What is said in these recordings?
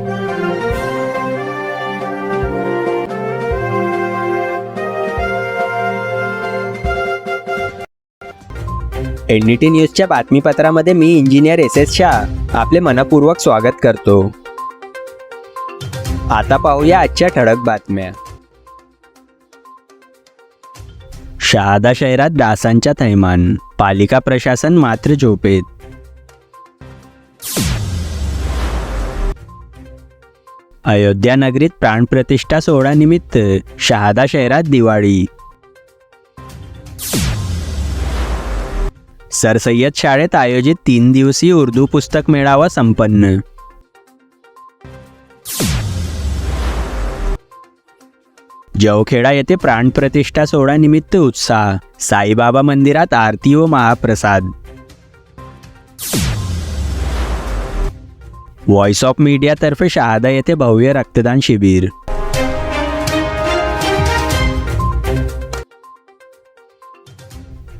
NDT न्यूजच्या बातमीपत्रामध्ये मी इंजिनियर एस एस शाह. आपले मनपूर्वक स्वागत करतो. आता पाहूया आजच्या ठळक बातम्या. शहादा शहरात डासांच्या थैमान. पालिका प्रशासन मात्र झोपेत. अयोध्या नगरीत प्राणप्रतिष्ठा सोहळ्यानिमित्त शहादा शहरात दिवाळी. सरसय्यद शाळेत आयोजित तीन दिवसीय उर्दू पुस्तक मेळावा संपन्न. जवखेडा येथे प्राणप्रतिष्ठा सोहळ्यानिमित्त उत्साह. साईबाबा मंदिरात आरती व महाप्रसाद. व्हॉइस ऑफ मीडियातर्फे शहादा येथे भव्य रक्तदान शिबिर.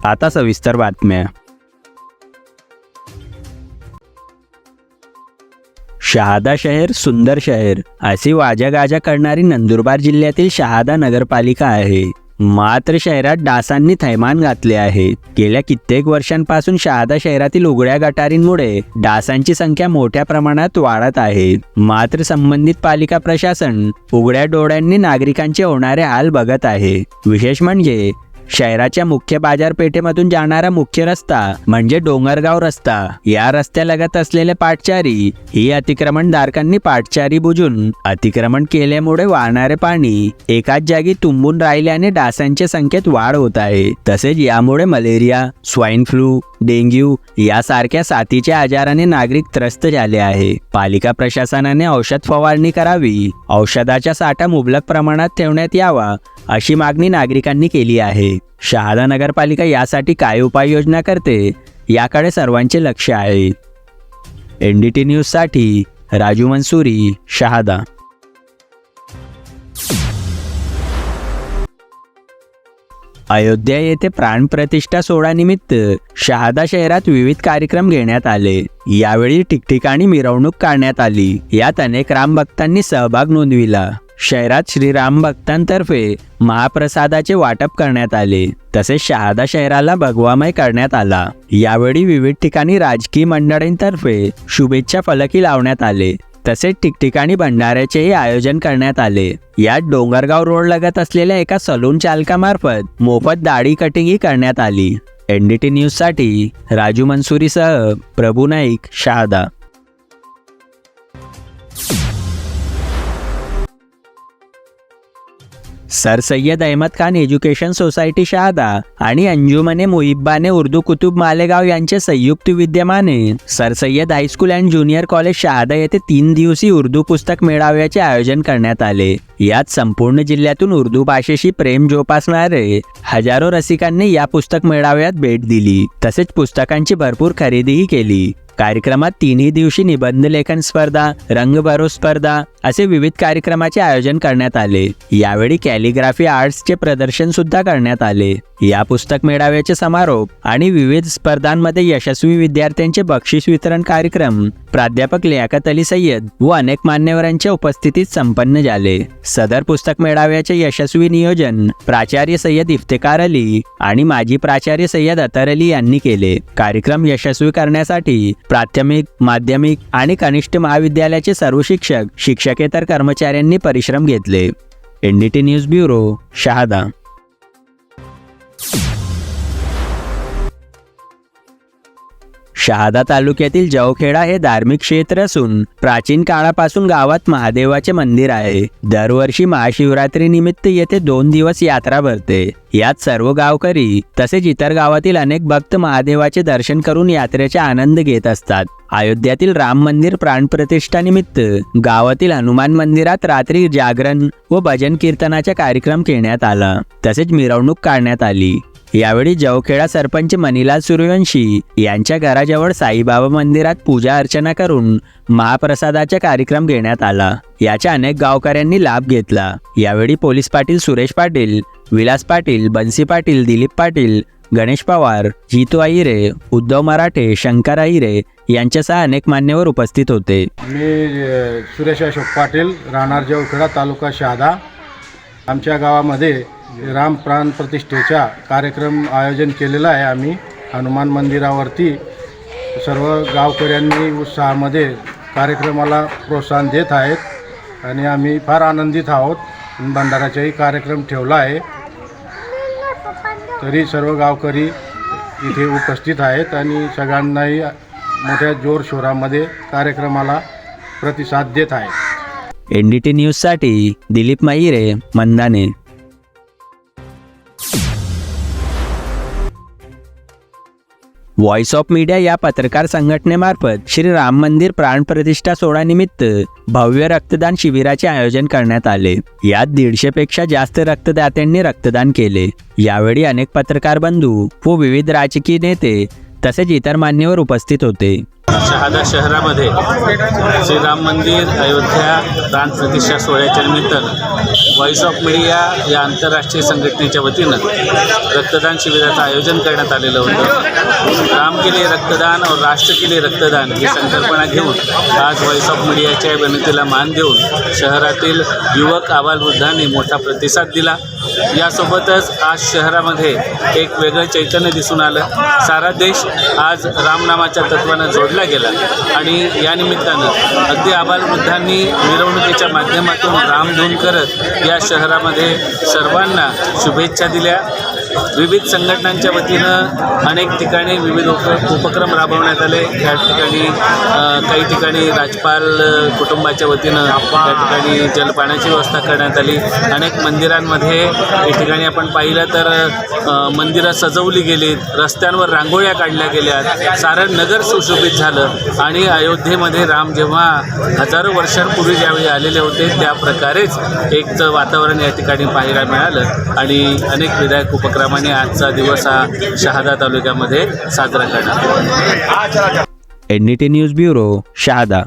आता सविस्तर बातम्या. शहादा शहर सुंदर शहर अशी वाजागाजा करणारी नंदुरबार जिल्ह्यातील शहादा नगरपालिका आहे. मात्र शहरात डासांनी थैमान घातले आहे. गेल्या कित्येक वर्षांपासून शहादा शहरातील उघड्या गटारींमुळे डासांची संख्या मोठ्या प्रमाणात वाढत आहे. मात्र संबंधित पालिका प्रशासन उघड्या डोळ्यांनी नागरिकांचे होणारे हाल बघत आहे. विशेष म्हणजे शहराच्या मुख्य बाजारपेठेमधून जाणारा मुख्य रस्ता म्हणजे डोंगरगाव रस्ता. या रस्त्यालगत असलेले पाटचारी ही अतिक्रमणधारकांनी पाटचारी बुजून अतिक्रमण केल्यामुळे वाहणारे पाणी एकाच जागी तुंबून राहिल्याने डासांच्या संख्येत वाढ होत आहे. तसेच यामुळे मलेरिया स्वाईन फ्लू डेंग्यू यासारख्या साथीच्या आजाराने नागरिक त्रस्त झाले आहे. पालिका प्रशासनाने औषध फवारणी करावी औषधाचा साठा मुबलक प्रमाणात ठेवण्यात यावा अशी मागणी नागरिकांनी केली आहे. शहादा नगरपालिका यासाठी काय उपाययोजना करते याकडे सर्वांचे लक्ष आहे. एन डी टी न्यूजसाठी राजू मंसुरी शहादा. अयोध्या येथे प्राणप्रतिष्ठा सोहळ्यानिमित्त शहादा शहरात विविध कार्यक्रम घेण्यात आले. यावेळी ठिकठिकाणी मिरवणूक काढण्यात आली. यात अनेक रामभक्तांनी सहभाग नोंदविला. शहरात श्रीराम भक्तांतर्फे महाप्रसादाचे वाटप करण्यात आले. तसेच शहादा शहराला भगवामय करण्यात आला. यावेळी विविध ठिकाणी राजकीय मंडळींतर्फे शुभेच्छा फलकी लावण्यात आले. तसेच ठिकठिकाणी भंडाऱ्याचेही आयोजन करण्यात आले. यात डोंगरगाव रोड लगत असलेल्या एका सलून चालकामार्फत मोफत दाढी कटिंगही करण्यात आली. एन डी टी न्यूजसाठी Raju मनसुरीसह Prabhu Naik Shahada. Sir Syed Ahmed Khan education society Shahada आणि अंजुमने मुहिब्बाने उर्दू कुतुब मालेगाव यांचे संयुक्त विद्यमाने. Sir Syed high school and junior college Shahada येथे तीन दिवसीय उर्दू पुस्तक मेळाव्याचे आयोजन करण्यात आले. यात संपूर्ण जिल्ह्यातून उर्दू भाषेशी प्रेम जोपासणारे हजारो रसिकांनी या पुस्तक मेळाव्यात भेट दिली. तसेच पुस्तकांची भरपूर खरेदीही केली. कार्यक्रमात तिन्ही दिवशी निबंध लेखन स्पर्धा रंगभरो स्पर्धा असे विविध कार्यक्रमाचे आयोजन करण्यात आले. यावेळी कॅलिग्राफी आर्ट्सचे प्रदर्शन सुद्धा करण्यात आले. या पुस्तक मेळाव्याचे समारोप आणि विविध स्पर्धांमध्ये यशस्वी विद्यार्थ्यांचे बक्षीस वितरण कार्यक्रम प्राध्यापक लियाकत अली सय्यद व अनेक मान्यवरांच्या उपस्थितीत संपन्न झाले. सदर पुस्तक मेळाव्याचे यशस्वी नियोजन प्राचार्य सय्यद इफ्तेकार अली आणि माजी प्राचार्य सय्यद अतर अली यांनी केले. कार्यक्रम यशस्वी करण्यासाठी प्राथमिक माध्यमिक आणि कनिष्ठ महाविद्यालयाचे सर्व शिक्षक शिक्षकेतर कर्मचाऱ्यांनी परिश्रम घेतले. N D T news bureau Shahada. Shahada तालुक्यातील जवखेडा हे धार्मिक क्षेत्र असून प्राचीन काळापासून गावात महादेवाचे मंदिर आहे. दरवर्षी महाशिवरात्री निमित्त येथे दोन दिवस यात्रा भरते. यात सर्व गावकरी तसेच इतर गावातील अनेक भक्त महादेवाचे दर्शन करून यात्रेचा आनंद घेत असतात. अयोध्यातील राम मंदिर प्राणप्रतिष्ठानिमित्त गावातील हनुमान मंदिरात रात्री जागरण व भजन कीर्तनाचा कार्यक्रम घेण्यात आला. तसेच मिरवणूक काढण्यात आली. यावेळी जवखेडा सरपंच मनीलाल सूर्यवंशी यांच्या घराजवळ साईबाबा मंदिरात पूजा अर्चना करून महाप्रसादाचा कार्यक्रम घेण्यात आला. याच्या अनेक गावकऱ्यांनी लाभ घेतला. यावेळी पोलीस पाटील सुरेश पाटील विलास पाटील बन्सी पाटील दिलीप पाटील गणेश पवार जितू आईरे उद्धव मराठे शंकर आईरे यांच्यासह अनेक मान्यवर उपस्थित होते. मी सुरेश अशोक पाटील राहणार जवखेडा तालुका शहादा. आमच्या गावामध्ये राम प्राण प्रतिष्ठेचा कार्यक्रम आयोजन केलेला आहे आम्ही. हनुमान मंदिरावरती सर्व गावकऱ्यांनी उत्साहामध्ये कार्यक्रमाला प्रोत्साहन देत आहेत आणि आम्ही फार आनंदित आहोत. भंडाराचाही कार्यक्रम ठेवला आहे. तरी सर्व गावकरी इथे उपस्थित आहेत आणि सगळ्यांनाही मोठ्या जोरशोरामध्ये कार्यक्रमाला प्रतिसाद देत आहेत. एन डी टी न्यूजसाठी Dilip Mahire Mandane. Voice of media या पत्रकार संघटनेमार्फत श्री राम मंदिर प्राणप्रतिष्ठा सोहळ्यानिमित्त भव्य रक्तदान शिबिराचे आयोजन करण्यात आले. यात दीडशेपेक्षा जास्त रक्तदात्यांनी रक्तदान केले. यावेळी अनेक पत्रकार बंधू व विविध राजकीय नेते तसेच इतर मान्यवर उपस्थित होते. शहादा शहरामध्ये श्रीराम मंदिर अयोध्या प्राण प्रतिष्ठा सोहळ्याच्या निमित्तानं व्हॉइस ऑफ मीडिया या आंतरराष्ट्रीय संघटनेच्या वतीनं रक्तदान शिबिराचं आयोजन करण्यात आलेलं होतं. राम के लिए रक्तदान और राष्ट्र के लिए रक्तदान ही संकल्पना घेऊन आज व्हॉइस ऑफ मीडियाच्या या विनंतीला मान देऊन शहरातील युवक आबालवृद्धांनी मोठा प्रतिसाद दिला. यासोबतच आज शहरामध्ये एक वेगळं चैतन्य दिसून आलं. सारा देश आज रामनामाच्या तत्वानं जोडला गेला आणि या निमित्तानं अगदी आबालवृद्धांनी मिरवणुकीच्या माध्यमातून रामधून करत या शहरामध्ये सर्वांना शुभेच्छा दिल्या. विविध संघटनांच्या वतीनं अनेक ठिकाणी विविध उप उपक्रम राबवण्यात आले. त्या ठिकाणी काही ठिकाणी राजपाल कुटुंबाच्या वतीनं त्या ठिकाणी जलपाण्याची व्यवस्था करण्यात आली. अनेक मंदिरांमध्ये या ठिकाणी आपण पाहिलं तर मंदिरं सजवली गेलीत रस्त्यांवर रांगोळ्या काढल्या गेल्या सारं नगर सुशोभित झालं आणि अयोध्येमध्ये राम जेव्हा हजारो वर्षांपूर्वी ज्यावेळी आलेले होते त्या प्रकारेच एक वातावरण या ठिकाणी पाहायला मिळालं आणि अनेक विधायक उपक्रम उपक्रमाने आजचा दिवस हा शहादा तालुक्यामध्ये साजरा करण्यात आला N D T news bureau Shahada.